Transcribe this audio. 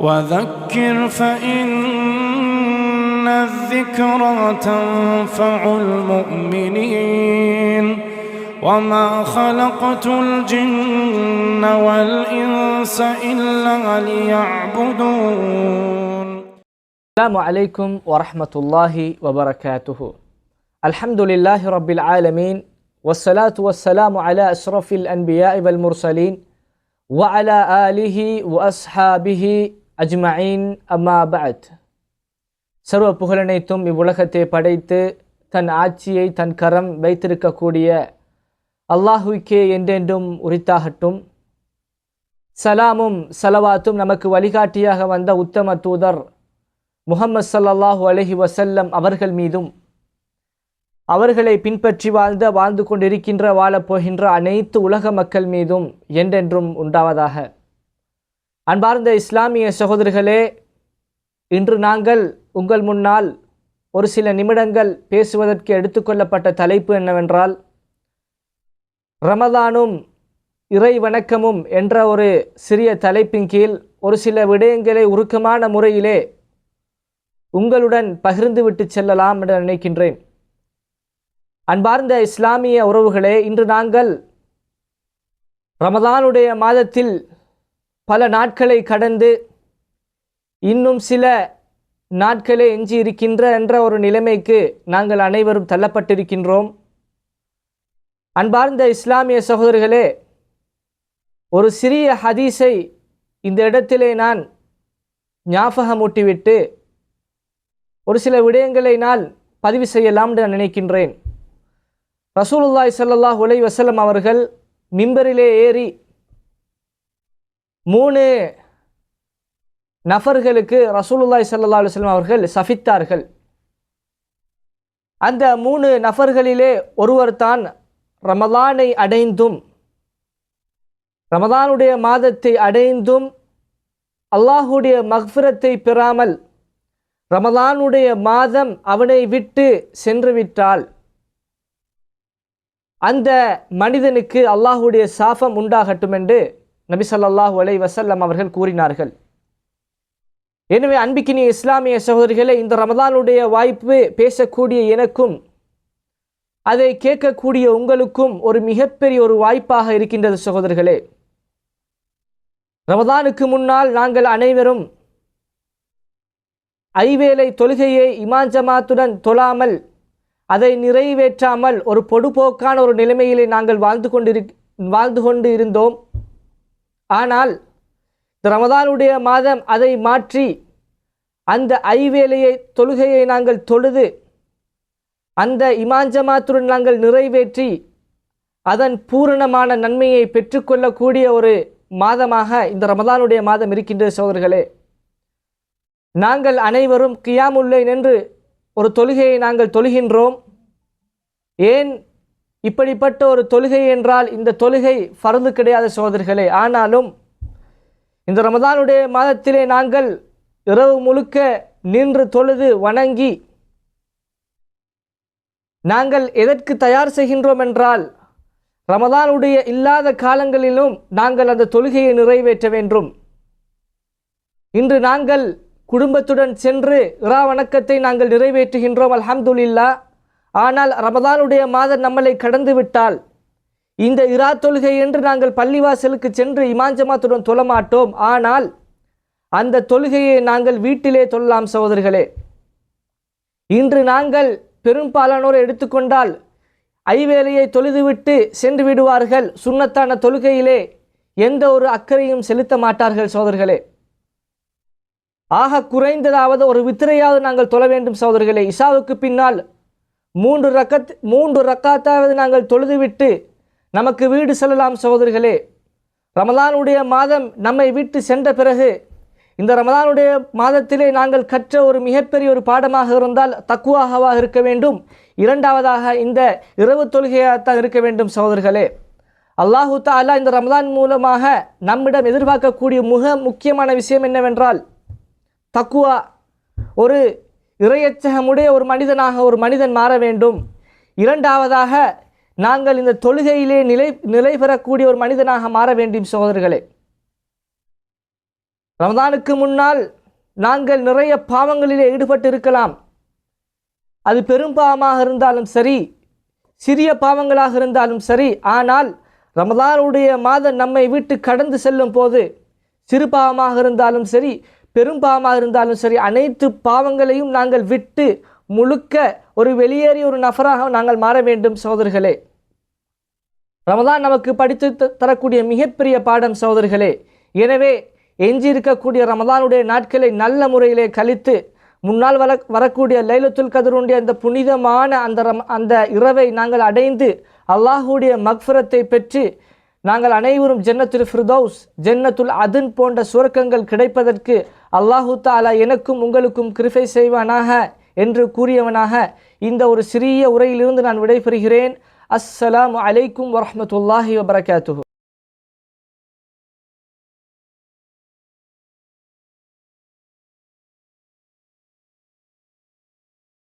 وذكر فإن الذكرى تنفع المؤمنين وما خلقت الجن والإنس إلا ليعبدون. السلام عليكم ورحمة الله وبركاته. الحمد لله رب العالمين والصلاة والسلام على أشرف الأنبياء والمرسلين وعلى آله وأصحابه அஜ்மாயின் அம்மா பஅத். சர்வ புகழனைத்தும் இவ்வுலகத்தை படைத்து தன் ஆட்சியை தன் கரம் வைத்திருக்கக்கூடிய அல்லாஹுக்கே என்றென்றும் உரித்தாகட்டும். சலாமும் சலவாத்தும் நமக்கு வழிகாட்டியாக வந்த உத்தம தூதர் முகமது சல்லாஹூ அலஹி வசல்லம் அவர்கள் மீதும் அவர்களை பின்பற்றி வாழ்ந்த வாழ்ந்து கொண்டிருக்கின்ற வாழப்போகின்ற அனைத்து உலக மக்கள் மீதும் என்றென்றும் உண்டாவதாக. அன்பார்ந்த இஸ்லாமிய சகோதரர்களே இன்று நாங்கள் உங்கள் முன்னால் ஒரு சில நிமிடங்கள் பேசுவதற்கு எடுத்துக்கொள்ளப்பட்ட தலைப்பு என்னவென்றால் ரமதானும் இறை வணக்கமும் என்ற ஒரு சிறிய தலைப்பின் கீழ் ஒரு சில விடயங்களை உருக்கமான முறையிலே உங்களுடன் பகிர்ந்துவிட்டு செல்லலாம் என்று நினைக்கின்றேன். அன்பார்ந்த இஸ்லாமிய உறவுகளே இன்று நாங்கள் ரமதானுடைய மாதத்தில் பல நாட்களை கடந்து இன்னும் சில நாட்களே எஞ்சி இருக்கின்ற என்ற ஒரு நிலைமைக்கு நாங்கள் அனைவரும் தள்ளப்பட்டிருக்கின்றோம். அன்பார்ந்த இஸ்லாமிய சகோதரர்களே ஒரு சிறிய ஹதீஸை இந்த இடத்திலே நான் ஞாபகமூட்டிவிட்டு ஒரு சில விடயங்களை நான் பதிவு செய்யலாம் என்று நான் நினைக்கின்றேன். ரசூலுல்லாய் சல்லாஹ் உலை வசலம் அவர்கள் மிம்பரிலே ஏறி மூணு நபர்களுக்கு ரசூலுல்லாய் சல்லா அலுவலம் அவர்கள் சபித்தார்கள். அந்த மூணு நபர்களிலே ஒருவர் தான் ரமலானை அடைந்தும் ரமதானுடைய மாதத்தை அடைந்தும் அல்லாஹுடைய மக்ஃபிரத்தை பெறாமல் ரமலானுடைய மாதம் அவனை விட்டு சென்று விட்டால் அந்த மனிதனுக்கு அல்லாஹுடைய சாபம் உண்டாகட்டும் என்று நபி ஸல்லல்லாஹு அலை வசல்லம் அவர்கள் கூறினார்கள். எனவே அன்பிக்கினிய இஸ்லாமிய சகோதரிகளே இந்த ரமதானுடைய வாய்ப்பு பேசக்கூடிய எனக்கும் அதை கேட்கக்கூடிய உங்களுக்கும் ஒரு மிகப்பெரிய ஒரு வாய்ப்பாக இருக்கின்றது சகோதரர்களே ரமதானுக்கு முன்னால் நாங்கள் அனைவரும் ஐவேளை தொழுகையை இமான் ஜமாத்துடன் தொழாமல் அதை நிறைவேற்றாமல் ஒரு பொடுபோக்கான ஒரு நிலைமையிலே நாங்கள் வாழ்ந்து கொண்டிரு வாழ்ந்து கொண்டு இருந்தோம். ஆனால் இந்த ரமதானுடைய மாதம் அதை மாற்றி அந்த ஐவேளையை தொழுகையை நாங்கள் தொழுது அந்த இமாஞ்சமாத்துடன் நாங்கள் நிறைவேற்றி அதன் பூரணமான நன்மையை பெற்றுக்கொள்ளக்கூடிய ஒரு மாதமாக இந்த ரமதானுடைய மாதம் இருக்கின்றது சோதர்களே நாங்கள் அனைவரும் கியாமுல்லை நின்று ஒரு தொழுகையை நாங்கள் தொழுகின்றோம். ஏன் இப்படிப்பட்ட ஒரு தொழுகை என்றால் இந்த தொழுகை ஃபர்து கிடையாத சோதர்களே ஆனாலும் இந்த ரமதானுடைய மாதத்திலே நாங்கள் இரவு முழுக்க நின்று தொழுது வணங்கி நாங்கள் எதற்கு தயார் செய்கின்றோம் என்றால் ரமதானுடைய இல்லாத காலங்களிலும் நாங்கள் அந்த தொழுகையை நிறைவேற்ற வேண்டும். இன்று நாங்கள் குடும்பத்துடன் சென்று இரா வணக்கத்தை நாங்கள் நிறைவேற்றுகின்றோம் அல்ஹம்துலில்லா ஆனால் ரமதானுடைய மாதம் நம்மளை கடந்து விட்டால் இந்த இரா தொழுகை என்று நாங்கள் பள்ளிவாசலுக்கு சென்று இமாஞ்சமாத்துடன் தொழமாட்டோம். ஆனால் அந்த தொழுகையை நாங்கள் வீட்டிலே தொழலாம் சகோதரர்களே. இன்று நாங்கள் பெரும்பாலானோர் எடுத்துக்கொண்டால் ஐவேலையை தொழுதுவிட்டு சென்று விடுவார்கள். சுண்ணத்தான தொழுகையிலே எந்த ஒரு அக்கறையும் செலுத்த மாட்டார்கள் சோதர்களே ஆக குறைந்ததாவது ஒரு வித்திரையாவது நாங்கள் தொழ வேண்டும் சோதர்களே இசாவுக்கு பின்னால் மூன்று ரக்கத் மூன்று ரக்காத்தாவது நாங்கள் தொழுதுவிட்டு நமக்கு வீடு செல்லலாம் சகோதரிகளே. ரமலானுடைய மாதம் நம்மை விட்டு சென்ற பிறகு இந்த ரமலானுடைய மாதத்திலே நாங்கள் கற்ற ஒரு மிகப்பெரிய ஒரு பாடமாக இருந்தால் தக்குவாகவாக இருக்க வேண்டும். இரண்டாவதாக இந்த இரவு தொழுகையாகத்தான் இருக்க வேண்டும் சகோதரர்களே அல்லாஹு தாலா இந்த ரமலான் மூலமாக நம்மிடம் எதிர்பார்க்கக்கூடிய மிக முக்கியமான விஷயம் என்னவென்றால் தக்குவா ஒரு இறையச்சகமுடைய ஒரு மனிதனாக ஒரு மனிதன் மாற வேண்டும். இரண்டாவதாக நாங்கள் இந்த தொழுகையிலே நிலை நிலை பெறக்கூடிய ஒரு மனிதனாக மாற வேண்டும் சகோதரர்களே. ரமதானுக்கு முன்னால் நாங்கள் நிறைய பாவங்களிலே ஈடுபட்டு இருக்கலாம் அது பெரும் பாவமாக இருந்தாலும் சரி சிறிய பாவங்களாக இருந்தாலும் சரி ஆனால் ரமதானுடைய மாதம் நம்மை விட்டு கடந்து செல்லும் போது சிறு பாவமாக இருந்தாலும் சரி பெரும் பாவமாக இருந்தாலும் சரி அனைத்து பாவங்களையும் நாங்கள் விட்டு முழுக்க ஒரு வெளியேறிய ஒரு நபராக நாங்கள் மாற வேண்டும் சோதர்களே ரமதான் நமக்கு படித்து த- தரக்கூடிய மிகப்பெரிய பாடம் சோதர்களே எனவே எஞ்சி இருக்கக்கூடிய ரமதானுடைய நாட்களை நல்ல முறையிலே கழித்து முன்னால் வர வரக்கூடிய லைலத்துல் கதருடைய அந்த புனிதமான அந்த ரம் அந்த இரவை நாங்கள் அடைந்து அல்லாஹுடைய மக்ஃபரத்தை பெற்று நாங்கள் அனைவரும் ஜென்னத்துல் ஃபிர்தௌஸ் ஜென்னத்துல் அதன் போன்ற சுரக்கங்கள் கிடைப்பதற்கு அல்லாஹு தாலா எனக்கும் உங்களுக்கும் கிருபை செய்வானாக என்று கூறியவனாக இந்த ஒரு சிறிய உரையிலிருந்து நான் விடைபெறுகிறேன். அஸ்ஸலாம் அலைக்கும் வரமத்துல்லாஹி வபரகாத்து